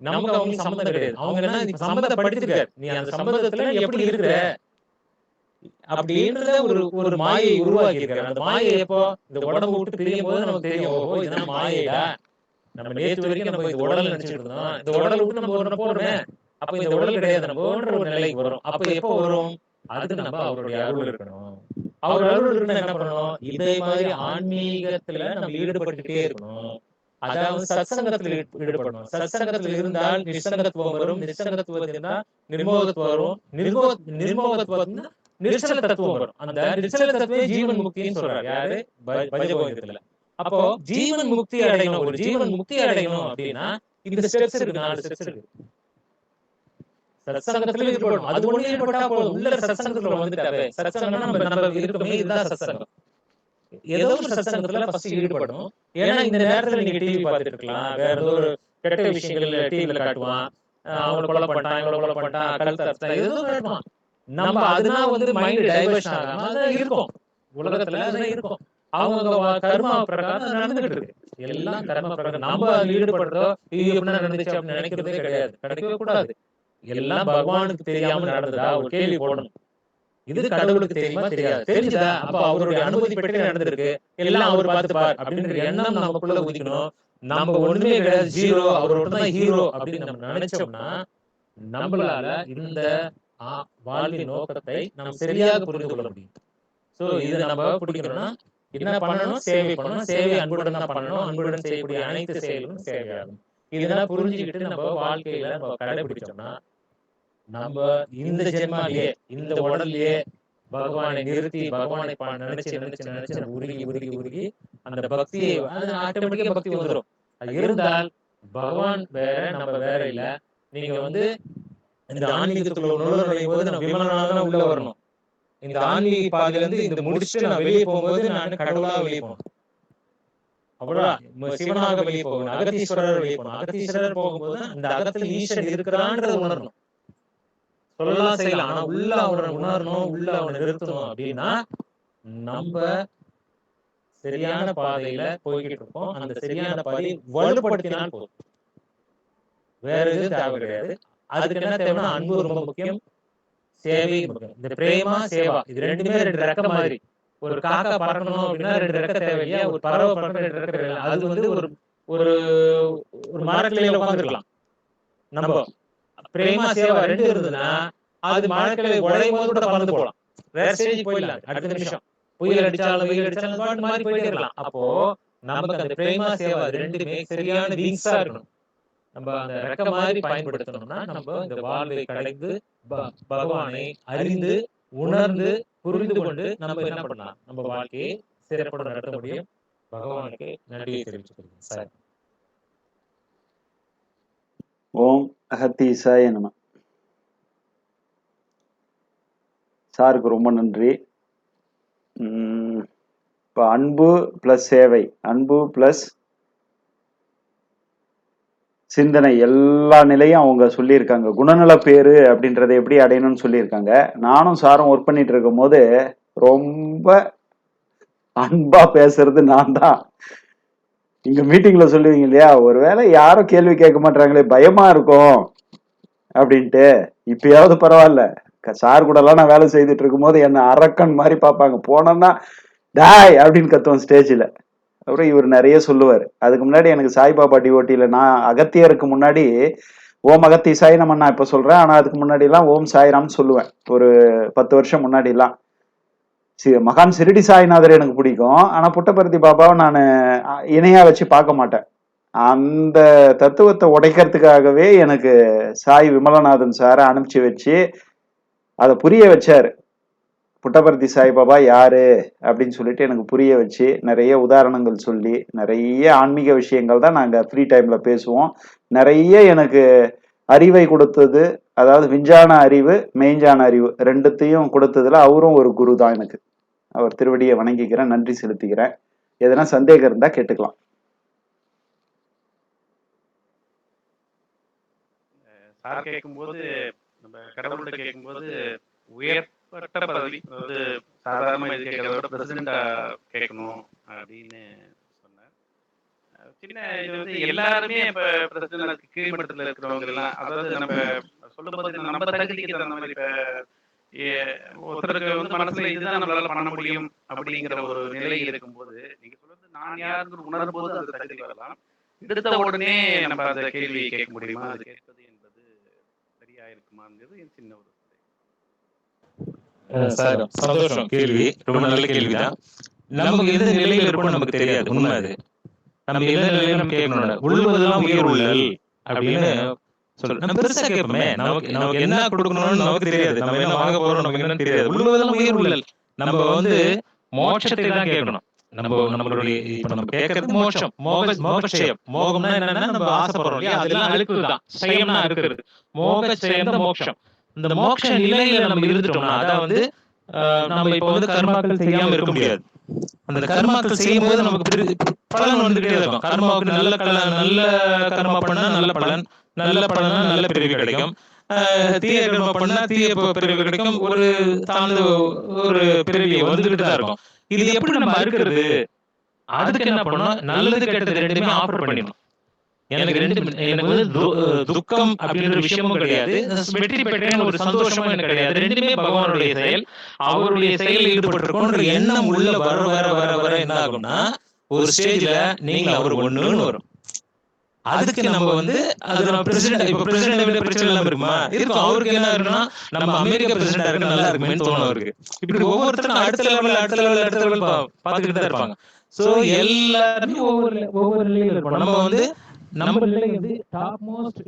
நமக்கு அவங்களுக்கு சம்மந்தம் கிடையாது. அவங்க என்ன நீ சம்மந்தப்படுத்திருக்காரு நீ அந்த சம்மந்தத்துல எப்படி இருக்கிற? அப்படின்றத ஒரு ஒரு மாயை உருவாக்கி இருக்காரு அந்த மாயை எப்போ? இந்த உடம்பு விட்டு பிரியும் போது நமக்கு தெரியும். ஓஹோ இதெல்லாம் மாயையா நம்ம நேற்று வரைக்கும் நம்ம இந்த உடல் நினைச்சிட்டு இருந்தோம். இந்த உடல் விட்டு நம்ம ஒண்ணு போடுறோமே. அப்ப இந்த உடல் கிடையாது. நம்ம நம்மன்ற ஒரு நிலைக்கு வரும். அப்ப எப்போ வரும்? அதுக்கு நம்ம அவருடைய அருள் இருக்கணும். அவர் அருள் இருக்குன்னா என்ன பண்ணணும்? இதே மாதிரி ஆன்மீகத்துல நம்ம ஈடுபட்டுட்டே இருக்கணும். அதாவது சத்சங்கத்தில் ஈடுபடணும். சத்சங்கத்தில் இருந்தால் நிசங்கத்துவம் வரும். நிசங்கத்துவம் இருந்தால் நிர்மோகத்துவம் வரும். நிர்மோக நிர்மோகத்துவம் நிர்ச்சல தத்துவம் வரும். அந்த நிர்ச்சல தத்துவம் ஜீவன் முக்தின்னு சொல்றாரு. யாரு? ப- அப்போ ஜீவன் முக்தி அடையணும். ஒரு ஜீவன் முக்தி அடையணும் அப்படின்னா இந்த ஸ்டெப்ஸ் இருக்கு நாலு ஸ்டெப்ஸ் இருக்கு. சத்சங்கத்துல ஈடுபடணும் அது ஒண்ணு ஈடுபட்டா போதும். உள்ள சத்சங்கத்துல வந்துட்டாவே சத்சங்கம்னா நம்ம நம்ம இருக்கமே இதுதான் சத்சங்கம். ஏதோ ஒரு சத்சங்கத்துல ஃபர்ஸ்ட் ஈடுபடணும். ஏன்னா இந்த நேரத்துல நீங்க டிவி பார்த்துட்டு இருக்கலாம் வேற ஏதோ ஒரு கெட்ட விஷயங்கள் டிவில காட்டுவான். அவங்களை அவனை கொலை பண்ணிட்டான் இவங்களை கொலை பண்ணிட்டான் கல் தரத்தான் ஏதோ காட்டுவான். நம்ம அதனால வந்து மைண்ட் டைவர்ஷன் ஆகாம இருக்கும். உலகத்துல இருக்கும். அவங்க கர்மா பிரகாரம் நடந்துகிட்டு இருக்கு. எல்லாம் கர்ம பிரகாரம். நம்ம ஈடுபடுறதோ இது எப்படி நடந்துச்சு அப்படின்னு நினைக்கிறதே கிடையாது. கிடைக்கவே கூடாது. எல்லாம் பகவானுக்கு தெரியாம நடந்ததா? ஒரு கேள்வி போடணும். இது கடவுளுக்கு தெரியுமா? தெரியாது. தெரிஞ்சதா? அப்ப அவருடைய அனுமதி பெற்று நடந்திருக்கு. எல்லாம் அவர் பார்த்துப்பார் அப்படின்ற எண்ணம் நமக்குள்ள உதிக்கணும் நம்ம ஒண்ணுமே கிடையாது. ஜீரோ அவர் மட்டும் தான் ஹீரோ அப்படின்னு நம்ம நினைச்சோம்னா நம்மளால இந்த வாழ்வின் நோக்கத்தை நம்ம சரியாக புரிந்து கொள்ள முடியும். சோ இதை நம்ம பிடிக்கணும்னா என்ன பண்ணணும்? சேவை பண்ணணும். சேவை அன்புடன் தான் பண்ணணும். அன்புடன் செய்யக்கூடிய அனைத்து செயலும் சேவையாகும் இதெல்லாம் புரிஞ்சுக்கிட்டு நம்ம வாழ்க்கையில நம்ம கடைபிடிச்சோம்னா நம்ம இந்த ஜென்மாலேயே இந்த உடல்லயே பகவானை நிறுத்தி பகவானை நினைச்சு நினைச்சு நினைச்சு உருகி உருகி உருகி அந்த பக்தியை அது ஆட்டோமேட்டிக்கா பக்தி வந்துடும் அது இருந்தால் பகவான் வேற நம்ம வேற இல்ல. நீங்க வந்து இந்த ஆன்மீகத்துக்குள்ள நுழையும் போது நான் விமலனாக உள்ள வரணும். இந்த ஆன்மீக பாதையில இருந்து இந்த முடிச்சுட்டு நான் வெளியே போகும்போது நான் கடவுளா வெளியே போகணும். அவ்வளவுதான். சிவனாக வெளியே போகணும். அகத்தீஸ்வரர் வெளியே போகணும். அகத்தீஸ்வரர் போகும்போது இந்த அகத்துல ஈஸ்வரன் இருக்கிறான்றத உணரணும். சொல்லலாம் செய்யலாம். ஆனா உள்ள அவனை உணரணும் உள்ள அவனை நிறுத்தணும் அப்படின்னா நம்ம சரியான பாதையில போய்கிட்டு இருக்கோம். அந்த சரியான பாதையை வலுப்படுத்தினால் போதும். வேற எதுவும் தேவை கிடையாது. அதுக்கு என்ன தேவைன்னா அன்பு ரொம்ப முக்கியம். சேவை முக்கியம். இந்த பிரேமா சேவா இது ரெண்டுமே ரெண்டு ரெக்க மாதிரி. ஒரு காக்கா பறக்கணும் அப்படின்னா ரெண்டு ரெக்க தேவையில்லையா? ஒரு பறவை பறக்க ரெண்டு ரெக்க தேவையில்லை. அது வந்து ஒரு ஒரு ஒரு மரக்கிளையில உட்காந்துருக்கலாம் நம்ம பிரேமா சேவா ரெண்டு இருந்ததுன்னா அது மரக்கிளை உடையும் போது கூட பறந்து போகலாம். வேற ஸ்டேஜ் போயிடலாம். அடுத்த நிமிஷம். புயல் அடிச்சாலும் வெயில் அடிச்சாலும் பாட்டு மாறி போயிட்டே இருக்கலாம். அப்போ நமக்கு அந்த பிரேமா சேவா ரெண்டுமே சரியான விங்ஸா இருக்கணும். நம்ம அந்த ரெக்க மாதிரி பயன்படுத்தணும்னா நம்ம இந்த வாழ்வை கடைந்து ப- பகவானை அறிந்து உணர்ந்து புரிந்து கொண்டு நம்ம என்ன பண்ணலாம்? நம்ம வாழ்க்கையை சிறப்புடன் நடத்த முடியும். பகவானுக்கு நன்றியை தெரிவிச்சுக்கிறேன் சார். ஓம் அகத்தீசாய நம. சாருக்கு ரொம்ப நன்றி. உம், இப்போ அன்பு ப்ளஸ் சேவை. அன்பு ப்ளஸ் சிந்தனை எல்லா நிலையும் அவங்க சொல்லியிருக்காங்க. குணநல பேரு அப்படின்றத எப்படி அடையணும்னு சொல்லியிருக்காங்க. நானும் சாரும் ஒர்க் பண்ணிட்டு இருக்கும் போது ரொம்ப அன்பா பேசுறது நான் தான். இங்க மீட்டிங்ல சொல்லுவீங்க இல்லையா? ஒருவேளை யாரும் கேள்வி கேட்க மாட்டாங்களே பயமா இருக்கும் அப்படின்ட்டு. இப்பயாவது பரவாயில்ல. சார் கூட எல்லாம் நான் வேலை செய்துட்டு இருக்கும்போது என்ன அரக்கன் மாதிரி பார்ப்பாங்க. போனோம்னா டாய் அப்படின்னு கத்துவோம் ஸ்டேஜில் அப்புறம் இவர் நிறைய சொல்லுவார். அதுக்கு முன்னாடி எனக்கு சாய்பாபா டிஓட்டியில் நான் அகத்தியருக்கு முன்னாடி ஓம் அகத்தி சாய் நம்ம நான் இப்போ சொல்கிறேன் ஆனால் அதுக்கு முன்னாடிலாம் ஓம் சாய்ராம்னு சொல்லுவேன். ஒரு பத்து வருஷம் முன்னாடிலாம். சி மகான் சிறுடி சாய்நாதர் எனக்கு பிடிக்கும். ஆனால் புட்டபர்த்தி பாபாவை நான் இணையாக வச்சு பார்க்க மாட்டேன். அந்த தத்துவத்தை உடைக்கிறதுக்காகவே எனக்கு சாய் விமலநாதன் சாரை அனுப்பிச்சு வச்சு அதை புரிய வச்சார். புட்டபர்த்தி சாய்பாபா யாரு? அப்படின்னு சொல்லிட்டு எனக்கு புரிய வச்சு நிறைய உதாரணங்கள் சொல்லி நிறைய ஆன்மீக விஷயங்கள் தான் நாங்கள் ஃப்ரீ டைம்ல பேசுவோம். நிறைய எனக்கு அறிவை கொடுத்தது அதாவது விஞ்ஞான அறிவு மெய்ஞ்சான அறிவு ரெண்டுத்தையும் கொடுத்ததுல அவரும் ஒரு குரு தான் எனக்கு. அவர் திருவடியை வணங்கிக்கிறேன் நன்றி செலுத்திக்கிறேன். எதனா சந்தேகம் இருந்தா கேட்டுக்கலாம். சார் கேட்கும்போது நம்ம கடவுள்கிட்ட கேட்கும்போது உயர்பட்ட பதவி அதாவது சாதாரணமா இது கேட்கறத விட பிரசிடண்டா கேட்கணும் அப்படின்னு சொன்னார். அஹ் சின்ன இது வந்து எல்லாருமே இப்ப பிரசிடண்ட் கீழ்மட்டத்துல இருக்கிறவங்க எல்லாம் அதாவது நம்ம சொல்லும்போது நம்ம தகுதிக்கு தகுந்த மாதிரி இப்ப ஒருத்தருக்கு வந்து மனசுல இதுதான் நம்மளால பண்ண முடியும் அப்படிங்கிற ஒரு நிலை இருக்கும்போது நீங்க சொல்றது நான் யாருன்னு உணரும் போது அந்த தகுதி வரலாம். எடுத்த உடனே நம்ம அந்த கேள்வியை கேட்க முடியுமா? அது கேட்பது என்பது சரியா இருக்குமாங்கிறது என் சின்ன ஒரு சார் சந்தோஷம். கேள்வி. ரொம்ப நல்ல கேள்விதான். நமக்கு எந்த நிலையில இருப்போம் நமக்கு தெரியாது. உண்மை அது. நம்ம எந்த நிலையில நம்ம கேட்கணும்? உள்ளுவதெல்லாம் உயர் உள்ளல் அப்படின்னு சொல்ற நம்ம பெருசா கேட்போமே. நமக்கு நமக்கு என்ன கொடுக்கணும்னு நமக்கு தெரியாது. நம்ம என்ன வாங்க போறோம் நமக்கு என்னன்னு தெரியாது. உள்ளுவதெல்லாம் உயர் உள்ளல். நம்ம வந்து மோட்சத்தை தான் கேட்கணும். நம்ம நம்மளுடைய இப்ப நம்ம கேட்கறது மோட்சம். மோக மோகஷயம் மோகம்னா என்னன்னா நம்ம ஆசைப்படுறோம் இல்லையா? அதெல்லாம் அழுக்குதான். சயம்னா இருக்கிறது மோக சயம் தான் மோட்சம். இந்த மோட்ச நிலையில நம்ம இருந்துட்டோம்னா அதான் வந்து ஆஹ் நம்ம இப்ப வந்து கர்மாக்கள் செய்யாம இருக்க முடியாது. அந்த கர்மாக்கள் செய்யும் போது நமக்கு பலன் வந்துகிட்டே இருக்கும். கர்மாவுக்கு நல்ல கல நல்ல கர்மா பண்ணா நல்ல பலன் நல்ல பலனா நல்ல பிரிவு கிடைக்கும். ஆஹ் தீய கர்மா பண்ணா தீய பிரிவு கிடைக்கும். ஒரு தாழ்ந்த ஒரு பிரிவு வந்துகிட்டு தான் இருக்கும். இது எப்படி நம்ம அறுக்கிறது? அதுக்கு என்ன பண்ணணும்? நல்லது கெட்டது ரெண்டுமே ஆஃபர் பண்ணிடணும். எனக்கு ரெண்டு எனக்கு வந்து துக்கம் அப்படின்ற விஷயமும் கிடையாது. வெற்றி பெற்றேன்னு ஒரு சந்தோஷமும் எனக்கு கிடையாது. ரெண்டுமே பகவானுடைய செயல். அவருடைய செயலில் ஈடுபட்டிருக்கோன்ற எண்ணம் உள்ள வர வர வர வர என்ன ஆகும்னா ஒரு ஸ்டேஜ்ல நீங்க அவர் ஒண்ணுன்னு வரும். அதுக்கு நம்ம வந்து அது நம்ம பிரசிடென்ட் இப்ப பிரசிடென்ட் பிரச்சனை இல்லாம இருக்குமா? இருக்கும். அவருக்கு என்ன இருக்குன்னா நம்ம அமெரிக்க பிரசிடென்ட் இருக்கு நல்லா இருக்குமேன்னு தோணும் அவருக்கு. இப்படி ஒவ்வொருத்தரும் அடுத்த லெவல் அடுத்த லெவல் அடுத்த லெவல் பாத்துக்கிட்டு தான் இருப்பாங்க. சோ எல்லாருமே ஒவ்வொரு ஒவ்வொரு நிலையில இருப்போம் நம்ம வந்து நம்ம நிலை வந்து டாப் மோஸ்ட்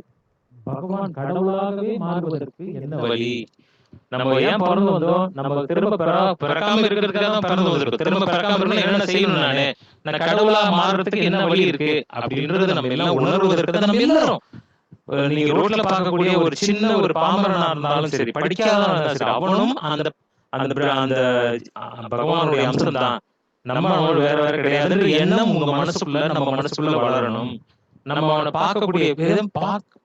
பகவான் கடவுளாகவே மாறுவதற்கு என்ன வழி? நம்ம ஏன் பிறந்து வந்தோம்? நம்ம திரும்ப பிற- பிறக்காம இருக்கிறதுக்காக தான் பிறந்து வந்திருக்கோம். திரும்ப பிறக்காம இருக்கணும் என்ன செய்யணும் நானு? நான் கடவுளா மாறுறதுக்கு என்ன வழி இருக்கு? அப்படின்றது நம்ம எல்லாம் உணர்வதற்கு தான் நம்ம எல்லாரும். நீங்க ரோட்ல பார்க்கக்கூடிய ஒரு சின்ன ஒரு பாமரனா இருந்தாலும் சரி படிக்காதவனா இருந்தாலும் சரி அவனும் அந்த அந்த அந்த பகவானுடைய அம்சம் தான் நம்ம வேற வேற கிடையாதுன்ற எண்ணம் உங்க மனசுக்குள்ள நம்ம மனசுக்குள்ள வளரணும். நம்ம அவனை பார்க்கக்கூடிய விதம்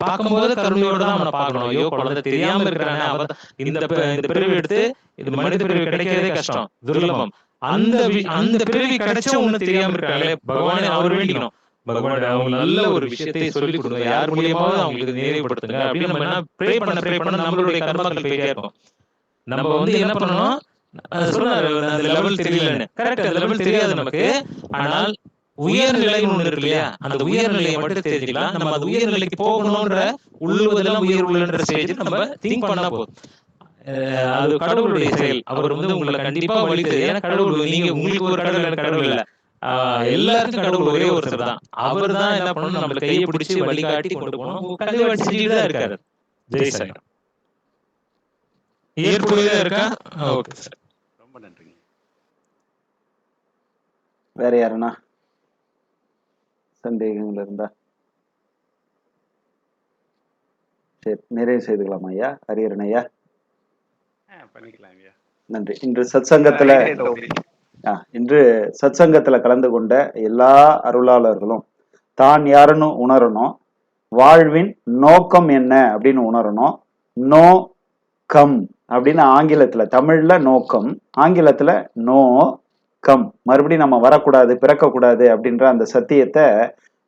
பார்க்கும்போது கருணையோட தான் அவனை பார்க்கணும். ஐயோ குழந்தை தெரியாம இருக்கிறானே அவ இந்த இந்த பிரிவு எடுத்து இது மனித பிரிவு கிடைக்கிறதே கஷ்டம் துர்லபம். அந்த அந்த பிரிவு கிடைச்ச ஒண்ணு தெரியாம இருக்காங்களே பகவானே அவர் வேண்டிக்கணும். பகவான் அவங்க நல்ல ஒரு விஷயத்தை சொல்லி கொடுங்க. யார் மூலியமாவது அவங்களுக்கு நினைவுபடுத்துங்க அப்படின்னு நம்ம என்ன ப்ரே பண்ண ப்ரே பண்ண நம்மளுடைய கர்மங்கள் போயிட்டே இருக்கும். நம்ம வந்து என்ன பண்ணணும்? அஹ் சொன்னாரு அந்த லெவல் தெரியலன்னு. கரெக்ட் அந்த லெவல் தெரியாது நமக்கு. ஆனால் உயர்நிலைன்னு ஒண்ணு இருக்கு இல்லையா? அந்த உயர்நிலையை மட்டும் தெரிஞ்சுக்கலாம். நம்ம அந்த உயர்நிலைக்கு போகணும்ன்ற உள்ளுவதெல்லாம் உயர் உள்ளன்ற ஸ்டேஜ் நம்ம திங்க் பண்ணா போதும். அது கடவுளுடைய செயல். அவர் வந்து உங்களை கண்டிப்பா வழி தெரியும் ஏன்னா கடவுள் நீங்க உங்களுக்கு ஒரு கடவுள் எனக்கு கடவுள் இல்ல. எல்லாருக்கும் கடவுள் ஒரே ஒருத்தர் தான். அவர் தான் என்ன பண்ணணும்? நம்மள கையை பிடிச்சி வழிகாட்டி கொண்டு போகணும். கல்வி வடிச்சுட்டு தான் இருக்காரு. ஜெய் சார் ஏற்புடையதா இருக்கா? Okay sir. ரொம்ப நன்றிங்க வேற யாருண்ணா? சந்தேகங்கள் இருந்தா சரி நிறைவு செய்துக்கலாம் ஐயா. ஹரியரன் ஐயா பண்ணிக்கலாம் ஐயா. நன்றி. இன்று சத்சங்கத்துல இன்று சத்சங்கத்துல கலந்து கொண்ட எல்லா அருளாளர்களும் தான் யாருன்னு உணரணும். வாழ்வின் நோக்கம் என்ன அப்படின்னு உணரணும். நோ கம் அப்படின்னு ஆங்கிலத்துல தமிழ்ல நோக்கம் ஆங்கிலத்துல நோ கம். மறுபடியும் நம்ம வரக்கூடாது பிறக்கக்கூடாது அப்படின்ற அந்த சத்தியத்தை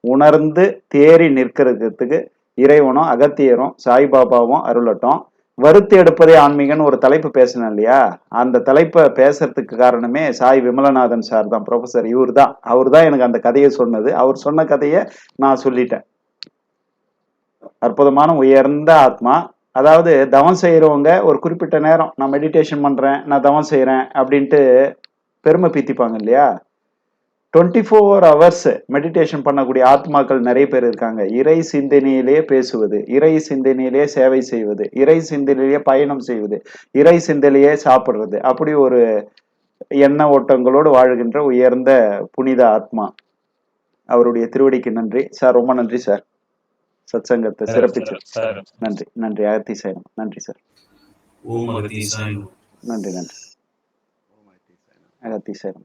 உணர்ந்து தேறி நிற்கிறதுக்கு இறைவனும் அகத்தியரும் சாய்பாபாவும் அருளட்டும். வருத்தி எடுப்பதே ஆன்மீகன்னு ஒரு தலைப்பு பேசினேன் இல்லையா? அந்த தலைப்பை பேசுறதுக்கு காரணமே சாய் விமலநாதன் சார் தான் ப்ரொஃபசர் இவர் தான். அவர் தான் எனக்கு அந்த கதையை சொன்னது. அவர் சொன்ன கதையை நான் சொல்லிட்டேன். அற்புதமான உயர்ந்த ஆத்மா. அதாவது தவம் செய்கிறவங்க ஒரு குறிப்பிட்ட நேரம் நான் மெடிடேஷன் பண்ணுறேன் நான் தவம் செய்கிறேன் அப்படின்ட்டு பெருமை பீத்திப்பாங்க இல்லையா? டுவெண்ட்டி ஃபோர் ஹவர்ஸ் மெடிடேஷன் பண்ணக்கூடிய ஆத்மாக்கள் நிறைய பேர் இருக்காங்க. இறை சிந்தனையிலே பேசுவது இறை சிந்தனையிலே சேவை செய்வது இறை சிந்தனையிலே பயணம் செய்வது இறை சிந்தனையிலே சாப்பிடுறது. அப்படி ஒரு எண்ண ஓட்டங்களோடு வாழ்கின்ற உயர்ந்த புனித ஆத்மா. அவருடைய திருவடிக்கு நன்றி. சார் ரொம்ப நன்றி சார். சத்சங்கத்தை சிறப்பிச்சு. சார். நன்றி நன்றி. அகத்தி சாயம் நன்றி சார். நன்றி நன்றி. அகத்தி சாயம்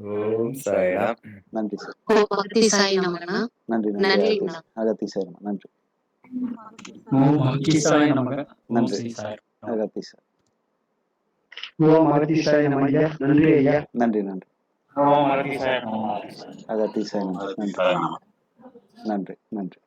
ஓம் சாய்ராம். நன்றி சார். பக்தி சாய் நன்றி நன்றி. நன்றி. அகத்தி ஓம் நமக நன்றி. அகத்தி சார் ஓம் நன்றி ஐயா. நன்றி நன்றி. ஓம் அங்கீசாய அகத்தி சாயம் நன்றி. நன்றி நன்றி.